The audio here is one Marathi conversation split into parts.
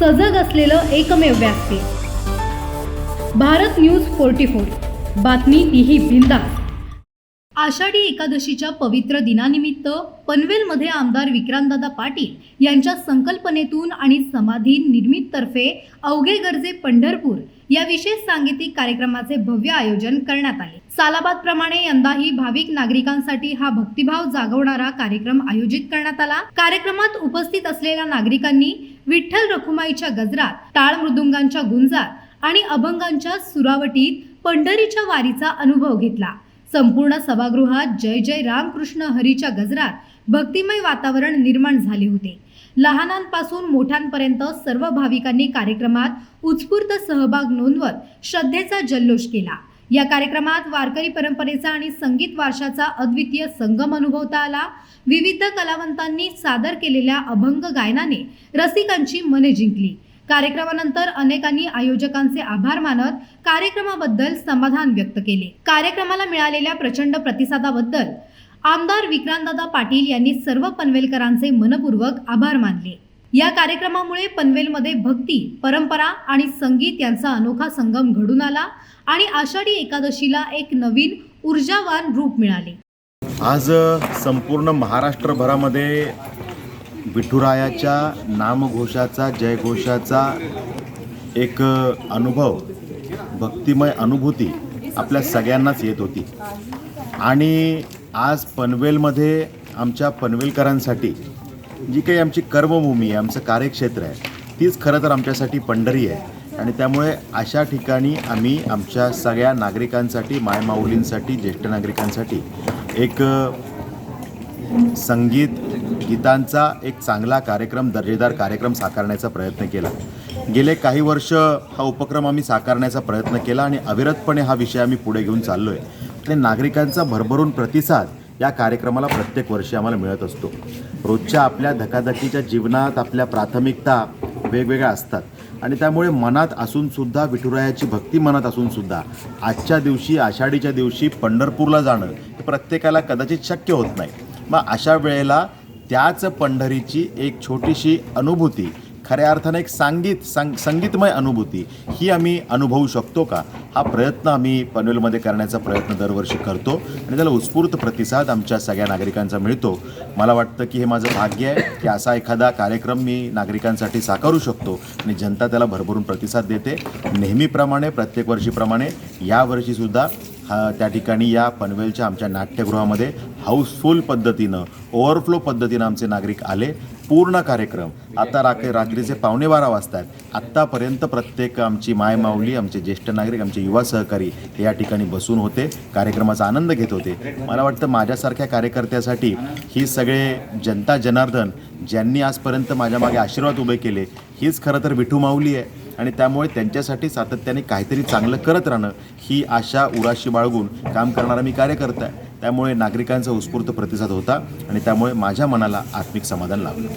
सजग असलेलं एकमेव व्यासपीठ भारत न्यूज फोर्टी फोर. बातमी तीही बिंदा आषाढी एकादशीच्या पवित्र दिनानिमित्त पनवेलमध्ये आमदार विक्रांतदादा पाटील यांच्या संकल्पनेतून आणि समाधी निर्मिततर्फे अवघे गरजे पंढरपूर या विशेष सांगीतिक कार्यक्रमाचे भव्य आयोजन करण्यात आले. सालाबाद प्रमाणे यंदाही भाविक नागरिकांसाठी हा भक्तिभाव जागवणारा कार्यक्रम आयोजित करण्यात आला. कार्यक्रमात उपस्थित असलेल्या नागरिकांनी विठ्ठल रखुमाईच्या गजरात टाळ मृदुंगांच्या गुंजात आणि अभंगांच्या सुरावटीत पंढरीच्या वारीचा अनुभव घेतला. संपूर्ण सभागृहात जय जय रामकृष्ण हरीच्या गजरात भक्तिमय वातावरण निर्माण झाले होते. लहानांपासून मोठ्यांपर्यंत सर्व भाविकांनी कार्यक्रमात उत्स्फूर्त सहभाग नोंदवत श्रद्धेचा जल्लोष केला. या कार्यक्रमात वारकरी परंपरेचा आणि संगीत वारशाचा अद्वितीय संगम अनुभवता आला. विविध कलावंतांनी सादर केलेल्या अभंग गायनाने रसिकांची मने जिंकली. कार्यक्रमानंतर अनेकांनी आयोजकांचे आभार मानत कार्यक्रमाबद्दल समाधान व्यक्त केले. कार्यक्रमाला मिळालेल्या प्रचंड प्रतिसादाबद्दल आमदार विक्रांतदादा पाटील यांनी सर्व पनवेलकरांचे मनपूर्वक आभार मानले. या कार्यक्रमामुळे पनवेलमध्ये भक्ती परंपरा आणि संगीत यांचा अनोखा संगम घडून आला आणि आषाढी एकादशीला एक नवीन ऊर्जावान रूप मिळाले. आज संपूर्ण महाराष्ट्रभरामध्ये विठुरायाच्या नामघोषाचा जयघोषाचा एक अनुभव भक्तिमय अनुभूती आपल्या सगळ्यांनाच येत होती. आणि आज पनवेलमध्ये आमच्या पनवेलकरांसाठी जी काही आमची कर्मभूमी आहे आमचं कार्यक्षेत्र आहे तीच खरं तर आमच्यासाठी पंढरी आहे. आणि त्यामुळे अशा ठिकाणी आम्ही आमच्या सगळ्या नागरिकांसाठी मायमाऊलींसाठी ज्येष्ठ नागरिकांसाठी एक संगीत गीतांचा एक चांगला कार्यक्रम दर्जेदार कार्यक्रम साकारण्याचा प्रयत्न केला. गेले काही वर्ष हा उपक्रम आम्ही साकारण्याचा प्रयत्न केला आणि अविरतपणे हा विषय आम्ही पुढे घेऊन चाललो आहे आणि नागरिकांचा भरभरून प्रतिसाद या कार्यक्रमाला प्रत्येक वर्षी आम्हाला मिळत असतो. रोजच्या आपल्या धकाधकीच्या जीवनात आपल्या प्राथमिकता वेगवेगळ्या असतात. आणि त्यामुळे मनात असूनसुद्धा विठुरायाची भक्ती मनात असूनसुद्धा आजच्या दिवशी आषाढीच्या दिवशी पंढरपूरला जाणं हे प्रत्येकाला कदाचित शक्य होत नाही. मग अशा वेळेला त्याच पंढरीची एक छोटीशी अनुभूती खऱ्या अर्थानं एक सांगीत सांग संगीतमय अनुभूती. ही आम्ही अनुभवू शकतो का? हा प्रयत्न आम्ही पनवेलमध्ये करण्याचा प्रयत्न दरवर्षी करतो आणि त्याला उत्स्फूर्त प्रतिसाद आमच्या सगळ्या नागरिकांचा मिळतो. मला वाटतं की हे माझं भाग्य आहे की असा एखादा कार्यक्रम मी नागरिकांसाठी साकारू शकतो आणि जनता त्याला भरभरून प्रतिसाद देते. नेहमीप्रमाणे प्रत्येक वर्षीप्रमाणे यावर्षीसुद्धा हा त्या ठिकाणी या पनवेलच्या आमच्या नाट्यगृहामध्ये हाऊसफुल पद्धतीनं ओव्हरफ्लो पद्धतीनं आमचे नागरिक आले. पूर्ण कार्यक्रम. आता रात्री रात्रीचे पावणे बारा वाजता आहेत आत्तापर्यंत प्रत्येक आमची माय माऊली आमचे ज्येष्ठ नागरिक आमचे युवा सहकारी हे या ठिकाणी बसून होते कार्यक्रमाचा आनंद घेत होते. मला वाटतं माझ्यासारख्या कार्यकर्त्यासाठी ही सगळे जनता जनार्दन ज्यांनी आजपर्यंत माझ्या मागे आशीर्वाद उभे केले हीच खरं तर विठू माऊली आहे. आणि त्यामुळे त्यांच्यासाठी सातत्याने काहीतरी चांगलं करत राहणं ही आशा उराशी बाळगून काम करणारा मी कार्यकर्ता आहे. त्यामुळे नागरिकांचा उत्स्फूर्त प्रतिसाद होता आणि त्यामुळे माझ्या मनाला आत्मिक समाधान लाभलं.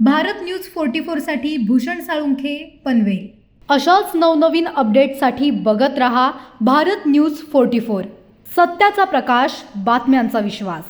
भारत न्यूज फोर्टी फोरसाठी भूषण साळुंखे पनवेल. अशाच नवनवीन अपडेटसाठी बघत रहा भारत न्यूज फोर्टी फोर. सत्याचा प्रकाश बातम्यांचा विश्वास.